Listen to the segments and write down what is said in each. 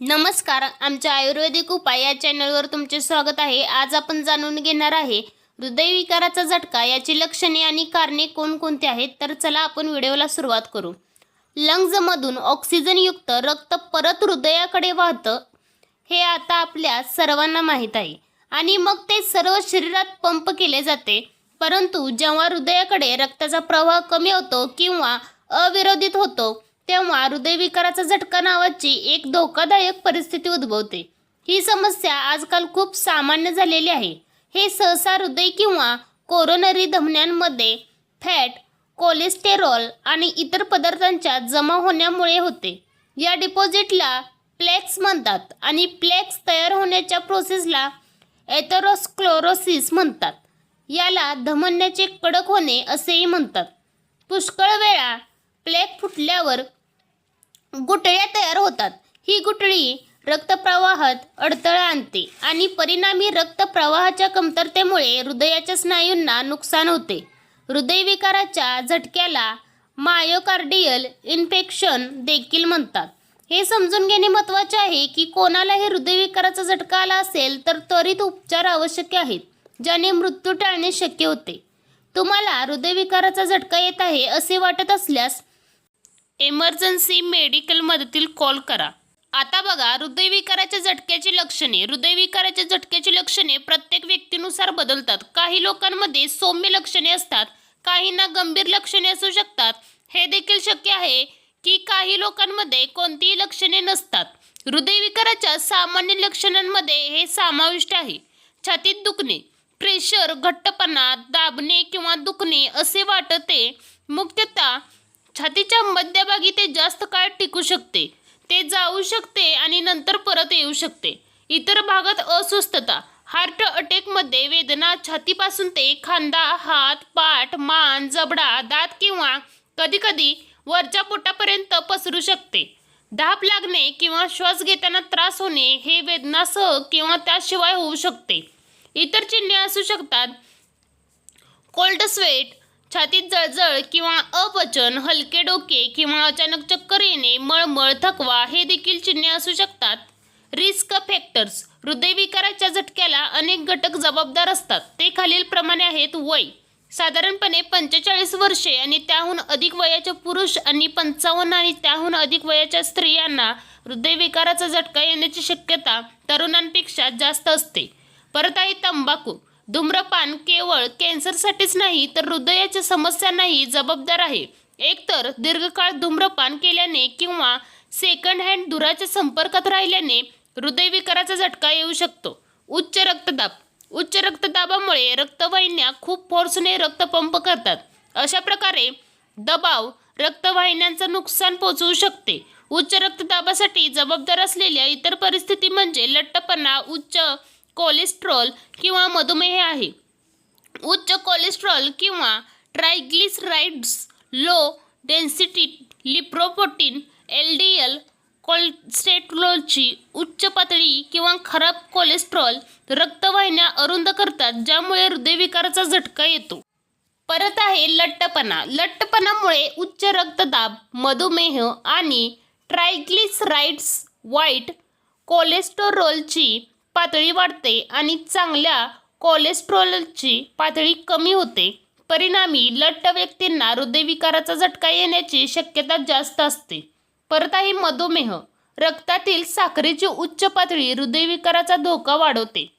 नमस्कार आमच्या आयुर्वेदिक उपाय या चॅनलवर तुमचे स्वागत आहे. आज आपण जाणून घेणार आहे हृदयविकाराचा झटका याची लक्षणे आणि कारणे कोणकोणती आहेत? तर चला आपण व्हिडिओला सुरुवात करू. लंग्जमधून ऑक्सिजनयुक्त रक्त परत हृदयाकडे वाहतं हे आता आपल्या सर्वांना माहीत आहे. आणि मग ते सर्व शरीरात पंप केले जाते. परंतु जेव्हा हृदयाकडे रक्ताचा प्रवाह कमी होतो किंवा अविरोधित होतो तेव्हा हृदयविकाराचा झटका नावाची एक धोकादायक परिस्थिती उद्भवते. ही समस्या आजकाल खूप सामान्य झालेली आहे. हे सहसा हृदय किंवा कोरोनरी धमन्यांमध्ये फॅट कोलेस्टेरॉल आणि इतर पदार्थांच्या जमा होण्यामुळे होते. या डिपॉझिटला प्लेक्स म्हणतात आणि प्लेक्स तयार होण्याच्या प्रोसेसला एथेरोस्क्लोरोसिस म्हणतात. याला धमन्याचे कडक होणे असेही म्हणतात. पुष्कळ वेळा झाल्यावर गुटळ्या तयार होतात. ही गुटळी रक्तप्रवाहात अडथळा आणते आणि परिणामी रक्तप्रवाहाच्या कमतरतेमुळे हृदयाच्या स्नायूंना नुकसान होते. हृदयविकाराच्या झटक्याला मायोकार्डियल इन्फेक्शन देखील म्हणतात. हे समजून घेणे महत्त्वाचे आहे की कोणालाही हृदयविकाराचा झटका आला असेल तर त्वरित उपचार आवश्यक आहेत ज्याने मृत्यू टाळणे शक्य होते. तुम्हाला हृदयविकाराचा झटका येत आहे असे वाटत असल्यास एमर्जन्सी मेडिकल मदतील कॉल करा. आता बघा हृदयविकाराच्या झटक्याची लक्षणे. हृदयविकाराच्या झटक्याची लक्षणे प्रत्येक व्यक्तीनुसार बदलतात. काही लोकांमध्ये सौम्य लक्षणे असतात. काहींना गंभीर लक्षणे असू शकतात. हे देखील शक्य आहे की काही लोकांमध्ये कोणतीही लक्षणे नसतात. हृदयविकाराच्या सामान्य लक्षणांमध्ये हे समाविष्ट आहे. छातीत दुखणे प्रेशर घट्टपणा दाबणे किंवा दुखणे असे वाटते. मुख्यतः छातीच्या मध्यभागी ते जास्त काळ टिकू शकते. ते जाऊ शकते आणि नंतर परत येऊ शकते. इतर भागात अस्वस्थता हार्ट अटॅकमध्ये वेदना छातीपासून ते खांदा हात पाठ मान जबडा दात किंवा कधीकधी वरच्या पोटापर्यंत पसरू शकते. धाप लागणे किंवा श्वास घेताना त्रास होणे हे वेदनासह किंवा त्याशिवाय होऊ शकते. इतर चिन्हे असू शकतात. कोल्ड स्वेट छातीत जळजळ किंवा अपचन हलके डोके किंवा अचानक चक्कर येणे मळमळ थकवा हे देखील चिन्हे असू शकतात. रिस्क फॅक्टर्स हृदयविकाराच्या झटक्याला अनेक घटक जबाबदार असतात. ते खालीलप्रमाणे आहेत वय. साधारणपणे पंचेचाळीस वर्षे आणि त्याहून अधिक वयाच्या पुरुष आणि पंचावन्न आणि त्याहून अधिक वयाच्या स्त्रियांना हृदयविकाराचा झटका येण्याची शक्यता तरुणांपेक्षा जास्त असते. परत आहे तंबाखू. धूम्रपान केवळ कॅन्सरसाठीच नाही तर हृदयाच्या समस्यांनाही जबाबदार आहे. एकतर दीर्घकाळ धूम्रपान केल्याने किंवा सेकंड हँड धुराच्या संपर्कात राहिल्याने हृदयविकाराचा झटका येऊ शकतो. उच्च रक्तदाब. उच्च रक्तदाबामुळे रक्तवाहिन्या खूप फोर्सने रक्त पंप करतात. अशा प्रकारे दबाव रक्तवाहिन्यांचं नुकसान पोचवू शकते. उच्च रक्तदाबासाठी जबाबदार असलेल्या इतर परिस्थिती म्हणजे लठ्ठपणा उच्च कोलेस्ट्रॉल किंवा मधुमेह आहे. उच्च कोलेस्ट्रॉल किंवा triglycerides low density lipoprotein L D L कोलेस्टेट्रॉलची उच्च पातळी किंवा खराब कोलेस्ट्रॉल रक्तवाहिन्या अरुंद करतात ज्यामुळे हृदयविकाराचा झटका येतो. परत आहे लठ्ठपणा. लठ्ठपणामुळे उच्च रक्तदाब मधुमेह आणि ट्रायग्लिसराइड्स वाईट कोलेस्टेरॉलची पातळी वाढते आणि चांगल्या कोलेस्ट्रॉलची पातळी कमी होते. परिणामी लठ्ठ व्यक्तींना हृदयविकाराचा झटका येण्याची शक्यता जास्त असते. परत आहे मधुमेह. रक्तातील साखरेची उच्च पातळी हृदयविकाराचा धोका वाढवते.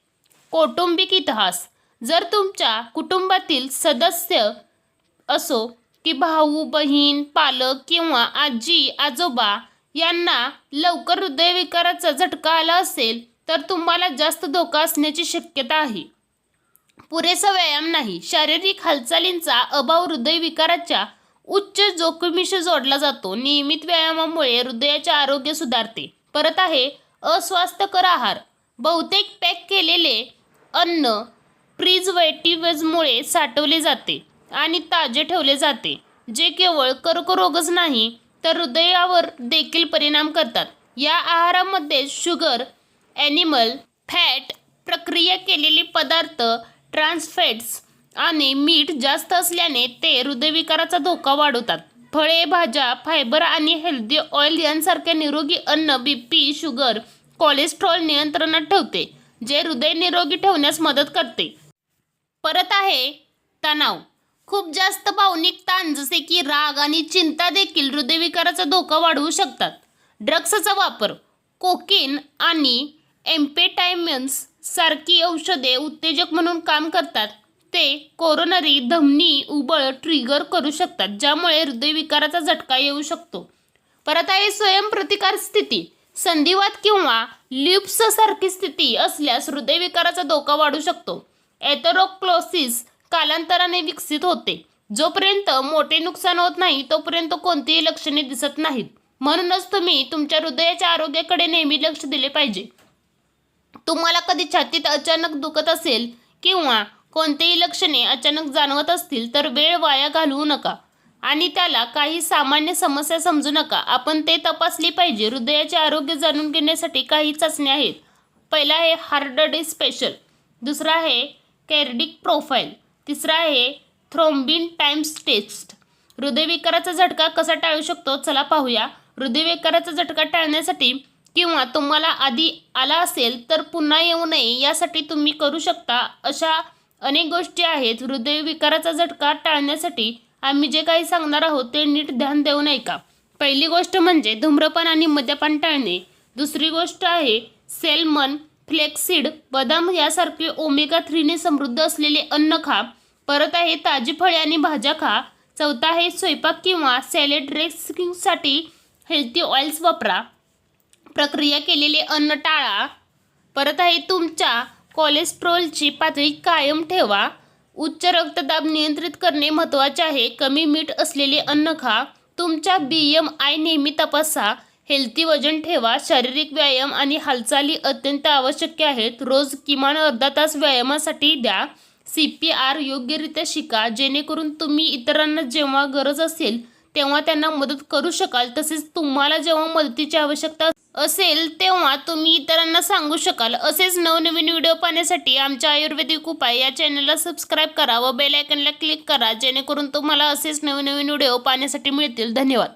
कौटुंबिक इतिहास. जर तुमच्या कुटुंबातील सदस्य असो की भाऊ बहीण पालक किंवा आजी आजोबा यांना लवकर हृदयविकाराचा झटका आला असेल तर तुम्हाला जास्त धोका असण्याची शक्यता आहे. पुरेसा व्यायाम नाही. शारीरिक हालचालींचा अभाव हृदयविकाराच्या उच्च जोखमीशी जोडला जातो. नियमित व्यायामामुळे हृदयाचे आरोग्य सुधारते. परत आहे अस्वास्थ्यकर आहार. बहुतेक पॅक केलेले अन्न प्रिझर्वेटिव्हजमुळे साठवले जाते आणि ताजे ठेवले जाते जे केवळ कर्करोगच नाही तर हृदयावर देखील परिणाम करतात. या आहारामध्ये शुगर ॲनिमल फॅट प्रक्रिया केलेले पदार्थ ट्रान्सफॅट्स आणि मीठ जास्त असल्याने ते हृदयविकाराचा धोका वाढवतात. फळे भाज्या फायबर आणि हेल्दी ऑइल यांसारख्या निरोगी अन्न बी पी शुगर कोलेस्ट्रॉल नियंत्रणात ठेवते जे हृदय निरोगी ठेवण्यास मदत करते. परत आहे तणाव. खूप जास्त भावनिक ताण जसे की राग आणि चिंता देखील हृदयविकाराचा धोका वाढवू शकतात. ड्रग्सचा वापर कोकीन आणि एम्पेटायमन्स सारखी औषधे उत्तेजक म्हणून काम करतात. ते कोरोनरी धमनी उबळ ट्रिगर करू शकतात ज्यामुळे हृदयविकाराचा झटका येऊ शकतो. परत आहे स्वयंप्रतिकार स्थिती. संधिवात किंवा लिप्स सारखी स्थिती असल्यास हृदयविकाराचा धोका वाढू शकतो. एथरोक्लोसिस कालांतराने विकसित होते. जोपर्यंत मोठे नुकसान होत नाही तोपर्यंत कोणतीही लक्षणे दिसत नाहीत. म्हणूनच तुम्ही तुमच्या हृदयाच्या आरोग्याकडे नेहमी लक्ष दिले पाहिजे. तुम्हाला कधी छातीत अचानक दुखत असेल किंवा कोणतेही लक्षणे अचानक जाणवत असतील तर वेळ वाया घालवू नका. आणि त्याला काही सामान्य समस्या समजू नका. आपण ते तपासली पाहिजे. हृदयाचे आरोग्य जाणून घेण्यासाठी काही चाचण्या आहेत. पहिला आहे हार्ट स्पेशल दुसरा आहे कॅर्डिक प्रोफाईल तिसरा आहे थ्रोम्बिन टाइम्स टेस्ट. हृदयविकाराचा झटका कसा टाळू शकतो? चला पाहूया. हृदयविकाराचा झटका टाळण्यासाठी किंवा तुम्हाला आधी आला असेल तर पुन्हा येऊ नये यासाठी तुम्ही करू शकता. अशा अनेक गोष्टी आहेत. हृदयविकाराचा झटका टाळण्यासाठी आम्ही जे काही सांगणार आहोत ते नीट ध्यान देऊन ऐका पहिली गोष्ट म्हणजे धूम्रपान आणि मद्यपान टाळणे. दुसरी गोष्ट आहे सेलमन फ्लेक्सिड बदाम यासारखे ओमेगा थ्रीने समृद्ध असलेले अन्न खा. परत आहे ताजी फळे आणि भाज्या खा. चौथा आहे स्वयंपाक किंवा सॅलेड ड्रेसिंगसाठी हेल्थी ऑइल्स वापरा. प्रक्रिया केलेले अन्न टाळा. परत आहे तुमच्या कोलेस्ट्रॉलची पातळी कायम ठेवा. उच्च रक्तदाब नियंत्रित करणे महत्त्वाचे आहे. कमी मीठ असलेले अन्न खा. तुमच्या बी एम आय नेहमी तपासा. हेल्थी वजन ठेवा. शारीरिक व्यायाम आणि हालचाली अत्यंत आवश्यक आहेत. रोज किमान अर्धा तास व्यायामासाठी द्या. सी पी आर योग्यरित्या शिका. जेणेकरून तुम्ही इतरांना जेव्हा गरज असेल तेव्हा त्यांना मदत करू शकाल. तसेच तुम्हाला जेव्हा मदतीची आवश्यकता असेल तेव्हा तुम्ही इतरांना सांगू शकाल. असेच नवनवीन व्हिडिओ पाहण्यासाठी आमच्या आयुर्वेदिक उपाय या चॅनलला सबस्क्राईब करा व बेल आयकनला क्लिक करा जेणेकरून तुम्हाला असेच नवनवीन व्हिडिओ पाहण्यासाठी मिळतील. धन्यवाद.